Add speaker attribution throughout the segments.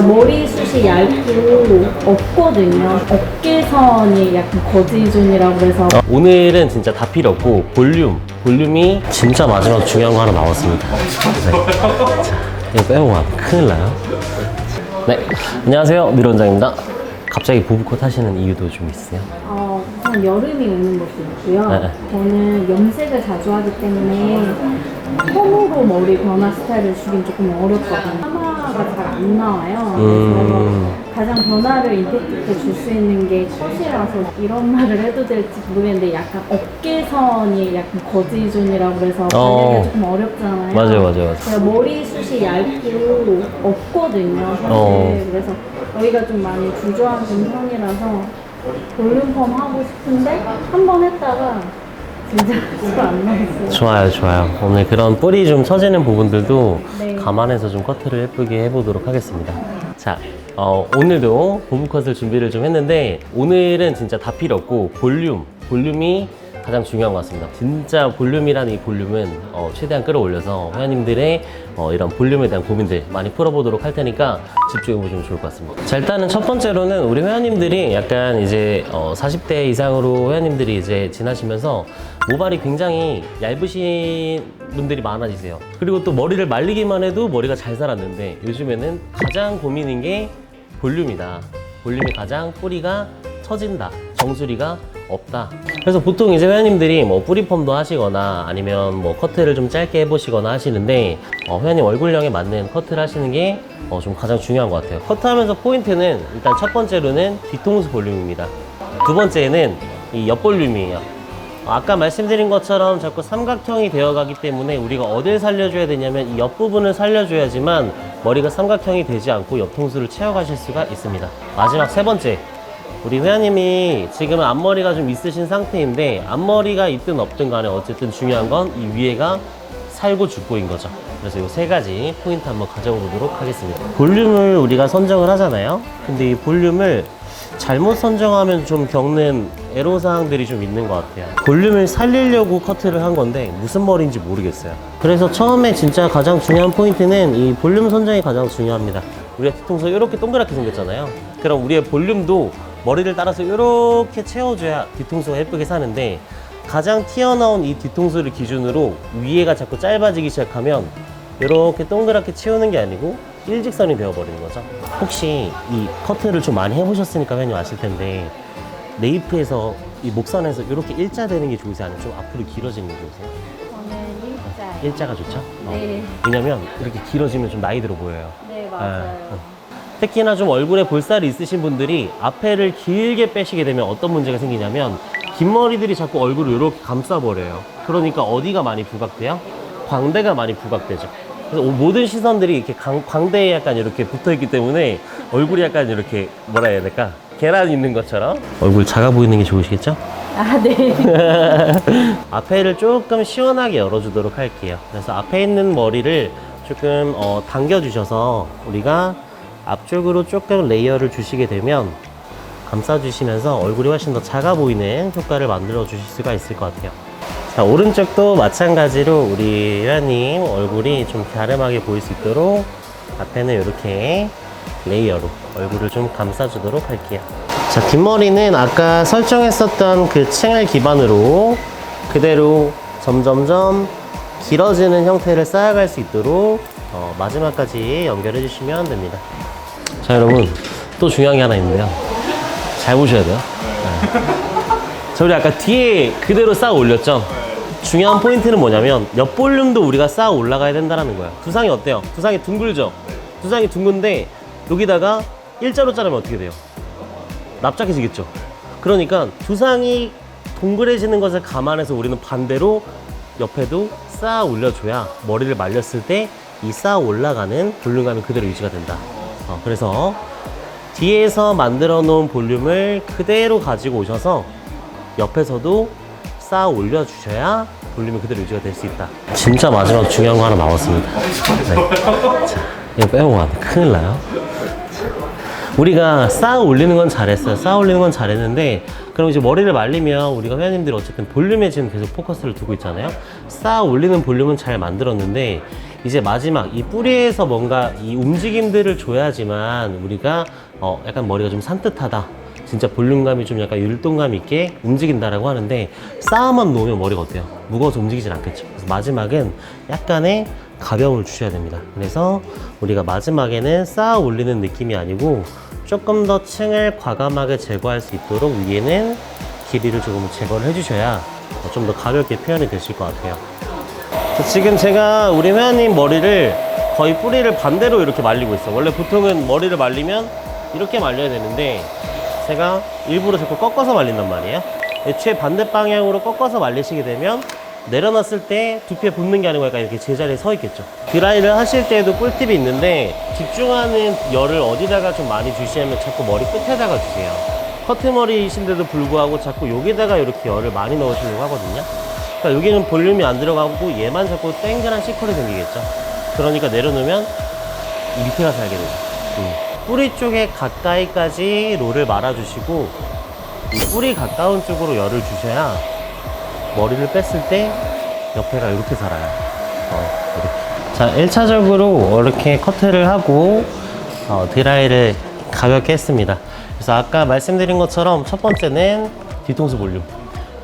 Speaker 1: 머리숱이 얇고 없거든요. 어깨선이 약간 거지존이라고 해서
Speaker 2: 어, 오늘은 진짜 다 필요 없고 볼륨 볼륨이 진짜 마지막 중요한 거 하나 나왔습니다 네. 자 이거 빼고 큰일 나요 네 안녕하세요 미론장입니다 갑자기 보브컷 하시는 이유도 좀 있으세요?
Speaker 1: 어, 우선 여름이 오는 것도 있고요.
Speaker 2: 네.
Speaker 1: 저는 염색을 자주 하기 때문에 펌으로 머리 변화 스타일을 주긴 조금 어렵거든요. 파마 가 잘 안 나와요.
Speaker 2: 음.
Speaker 1: 그래서 가장 변화를 임팩트 줄 수 있는 게 컷이라서 이런 말을 해도 될지 모르겠는데 약간 어깨선이 약간 거지존이라고 해서
Speaker 2: 어.
Speaker 1: 관리가 조금 어렵잖아요.
Speaker 2: 맞아요 맞아요 맞아요
Speaker 1: 제가 머리숱이 얇고 없거든요, 사실.
Speaker 2: 어.
Speaker 1: 그래서 여기가 좀 많이 주저하는 편이라서 볼륨 펌 하고 싶은데 한 번 했다가
Speaker 2: 좋아요 좋아요 오늘 그런 뿌리 좀 처지는 부분들도
Speaker 1: 네.
Speaker 2: 감안해서 좀 커트를 예쁘게 해보도록 하겠습니다 자 어, 오늘도 보브컷을 준비를 좀 했는데 오늘은 진짜 다 필요 없고 볼륨 볼륨이 가장 중요한 것 같습니다 진짜 볼륨이라는 이 볼륨은 어, 최대한 끌어올려서 회원님들의 어, 이런 볼륨에 대한 고민들 많이 풀어보도록 할 테니까 집중해 보시면 좋을 것 같습니다 자 일단은 첫 번째로는 우리 회원님들이 약간 이제 어, 40대 이상으로 회원님들이 이제 지나시면서 모발이 굉장히 얇으신 분들이 많아지세요. 그리고 또 머리를 말리기만 해도 머리가 잘 자랐는데 요즘에는 가장 고민인 게 볼륨이다. 볼륨이 가장 뿌리가 처진다. 정수리가 없다. 그래서 보통 이제 회원님들이 뭐 뿌리펌도 하시거나 아니면 뭐 커트를 좀 짧게 해보시거나 하시는데 어, 회원님 얼굴형에 맞는 커트를 하시는 게 어, 좀 가장 중요한 것 같아요. 커트하면서 포인트는 일단 첫 번째로는 뒤통수 볼륨입니다. 두 번째는 이 옆 볼륨이에요. 아까 말씀드린 것처럼 자꾸 삼각형이 되어가기 때문에 우리가 어딜 살려줘야 되냐면 이 옆부분을 살려줘야지만 머리가 삼각형이 되지 않고 옆통수를 채워가실 수가 있습니다. 마지막 세 번째. 우리 회원님이 지금은 앞머리가 좀 있으신 상태인데 앞머리가 있든 없든 간에 어쨌든 중요한 건 이 위에가 살고 죽고인 거죠. 그래서 이 세 가지 포인트 한번 가져보도록 하겠습니다. 볼륨을 우리가 선정을 하잖아요. 근데 이 볼륨을 잘못 선정하면 좀 겪는 애로사항들이 좀 있는 것 같아요. 볼륨을 살리려고 커트를 한 건데 무슨 머리인지 모르겠어요. 그래서 처음에 진짜 가장 중요한 포인트는 이 볼륨 선정이 가장 중요합니다. 우리가 뒤통수 이렇게 동그랗게 생겼잖아요. 그럼 우리의 볼륨도 머리를 따라서 이렇게 채워줘야 뒤통수가 예쁘게 사는데 가장 튀어나온 이 뒤통수를 기준으로 위에가 자꾸 짧아지기 시작하면 이렇게 동그랗게 채우는 게 아니고 일직선이 되어버리는 거죠. 혹시 이 커트를 좀 많이 해보셨으니까 회원님 아실 텐데 네이프에서 이 목선에서 이렇게 일자 되는 게 좋으세요? 아니면 좀 앞으로 길어지는 게 좋으세요?
Speaker 1: 저는 일자예요.
Speaker 2: 일자가 좋죠? 어.
Speaker 1: 네.
Speaker 2: 왜냐면 이렇게 길어지면 좀 나이 들어 보여요.
Speaker 1: 네,
Speaker 2: 아,
Speaker 1: 맞아요.
Speaker 2: 특히나 좀 얼굴에 볼살이 있으신 분들이 앞에를 길게 빼시게 되면 어떤 문제가 생기냐면 긴 머리들이 자꾸 얼굴을 이렇게 감싸버려요. 그러니까 어디가 많이 부각돼요? 광대가 많이 부각되죠. 그래서 모든 시선들이 이렇게 강- 광대에 약간 이렇게 붙어 있기 때문에 얼굴이 약간 이렇게 뭐라 해야 될까? 계란 있는 것처럼 얼굴 작아 보이는 게 좋으시겠죠?
Speaker 1: 아, 네.
Speaker 2: 앞에를 조금 시원하게 열어주도록 할게요. 그래서 앞에 있는 머리를 조금 어, 당겨주셔서 우리가 앞쪽으로 조금 레이어를 주시게 되면 감싸주시면서 얼굴이 훨씬 더 작아 보이는 효과를 만들어 주실 수가 있을 것 같아요. 자, 오른쪽도 마찬가지로 우리 회원님 얼굴이 좀 갸름하게 보일 수 있도록 앞에는 이렇게 레이어로 얼굴을 좀 감싸주도록 할게요. 자, 뒷머리는 아까 설정했었던 그 층을 기반으로 그대로 점점점 길어지는 형태를 쌓아갈 수 있도록 어, 마지막까지 연결해 주시면 됩니다. 자, 여러분 또 중요한 게 하나 있는데요. 잘 보셔야 돼요. 네. 자, 우리 아까 뒤에 그대로 쌓아 올렸죠? 중요한 포인트는 뭐냐면 옆 볼륨도 우리가 쌓아 올라가야 된다는 거야. 두상이 어때요? 두상이 둥글죠? 두상이 둥근데 여기다가 일자로 자르면 어떻게 돼요? 납작해지겠죠? 그러니까 두상이 동그래지는 것을 감안해서 우리는 반대로 옆에도 쌓아 올려줘야 머리를 말렸을 때 이 쌓아 올라가는 볼륨감이 그대로 유지가 된다. 어, 그래서 뒤에서 만들어 놓은 볼륨을 그대로 가지고 오셔서 옆에서도 쌓아 올려주셔야 볼륨이 그대로 유지가 될 수 있다. 진짜 마지막 중요한 거 하나 나왔습니다. 네. 자, 이거 빼고 가면 큰일 나요. 우리가 쌓아 올리는 건 잘했어요. 쌓아 올리는 건 잘했는데, 그럼 이제 머리를 말리면 우리가 회원님들이 어쨌든 볼륨에 지금 계속 포커스를 두고 있잖아요. 쌓아 올리는 볼륨은 잘 만들었는데, 이제 마지막 이 뿌리에서 뭔가 이 움직임들을 줘야지만 우리가 어 약간 머리가 좀 산뜻하다. 진짜 볼륨감이 좀 약간 율동감 있게 움직인다라고 하는데 쌓아만 놓으면 머리가 어때요? 무거워서 움직이질 않겠죠. 그래서 마지막은 약간의 가벼움을 주셔야 됩니다. 그래서 우리가 마지막에는 쌓아 올리는 느낌이 아니고 조금 더 층을 과감하게 제거할 수 있도록 위에는 길이를 조금 제거를 해주셔야 좀 더 가볍게 표현이 되실 것 같아요. 자, 지금 제가 우리 회원님 머리를 거의 뿌리를 반대로 이렇게 말리고 있어요. 원래 보통은 머리를 말리면 이렇게 말려야 되는데 제가 일부러 자꾸 꺾어서 말린단 말이에요. 애초에 반대 방향으로 꺾어서 말리시게 되면 내려놨을 때 두피에 붙는 게 아니고 약간 이렇게 제자리에 서 있겠죠. 드라이를 하실 때에도 꿀팁이 있는데 집중하는 열을 어디다가 좀 많이 주시냐면 자꾸 머리 끝에다가 주세요. 커트머리이신데도 불구하고 자꾸 여기다가 이렇게 열을 많이 넣으시려고 하거든요. 그러니까 여기는 볼륨이 안 들어가고 얘만 자꾸 땡그란 시컬이 생기겠죠. 그러니까 내려놓으면 이 밑에가 살게 되죠. 음. 뿌리 쪽에 가까이까지 롤을 말아주시고 이 뿌리 가까운 쪽으로 열을 주셔야 머리를 뺐을 때 옆에가 이렇게 살아요. 어, 이렇게. 자, 1차적으로 이렇게 커트를 하고 어, 드라이를 가볍게 했습니다. 그래서 아까 말씀드린 것처럼 첫 번째는 뒤통수 볼륨,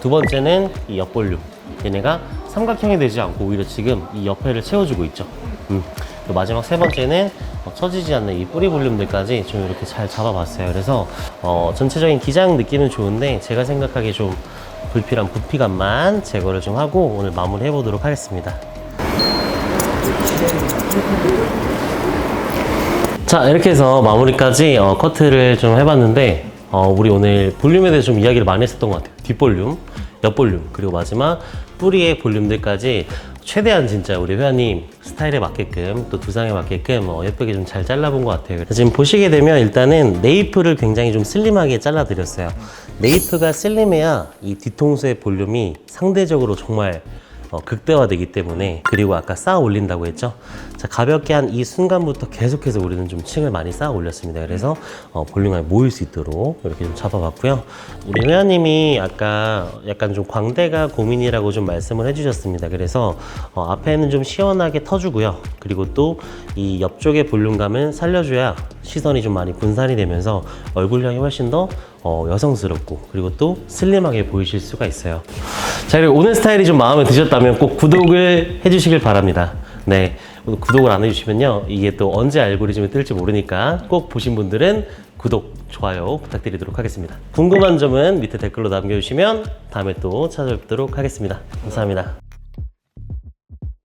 Speaker 2: 두 번째는 이 옆 볼륨. 얘네가 삼각형이 되지 않고 오히려 지금 이 옆에를 채워주고 있죠. 음. 그리고 마지막 세 번째는 어, 처지지 않는 이 뿌리 볼륨들까지 좀 이렇게 잘 잡아봤어요. 그래서 어, 전체적인 기장 느낌은 좋은데 제가 생각하기에 좀 불필요한 부피감만 제거를 좀 하고 오늘 마무리 해보도록 하겠습니다. 자 이렇게 해서 마무리까지 어, 커트를 좀 해봤는데 어, 우리 오늘 볼륨에 대해서 좀 이야기를 많이 했었던 것 같아요 뒷볼륨, 옆볼륨 그리고 마지막 뿌리의 볼륨들까지 최대한 진짜 우리 회원님 스타일에 맞게끔 또 두상에 맞게끔 어, 예쁘게 좀 잘 잘라본 것 같아요. 지금 보시게 되면 일단은 네이프를 굉장히 좀 슬림하게 잘라드렸어요. 네이프가 슬림해야 이 뒤통수의 볼륨이 상대적으로 정말 어, 극대화되기 때문에 그리고 아까 쌓아 올린다고 했죠? 자 가볍게 한 이 순간부터 계속해서 우리는 좀 층을 많이 쌓아 올렸습니다. 그래서 어, 볼륨감이 모일 수 있도록 이렇게 좀 잡아봤고요. 우리 회원님이 아까 약간 좀 광대가 고민이라고 좀 말씀을 해주셨습니다. 그래서 어, 앞에는 좀 시원하게 터주고요. 그리고 또 이 옆쪽의 볼륨감은 살려줘야 시선이 좀 많이 분산이 되면서 얼굴형이 훨씬 더 어, 여성스럽고 그리고 또 슬림하게 보이실 수가 있어요. 자 그리고 오늘 스타일이 좀 마음에 드셨다면 꼭 구독을 해주시길 바랍니다. 네 오늘 구독을 안 해주시면요 이게 또 언제 알고리즘이 뜰지 모르니까 꼭 보신 분들은 구독 좋아요 부탁드리도록 하겠습니다. 궁금한 점은 밑에 댓글로 남겨주시면 다음에 또 찾아뵙도록 하겠습니다. 감사합니다.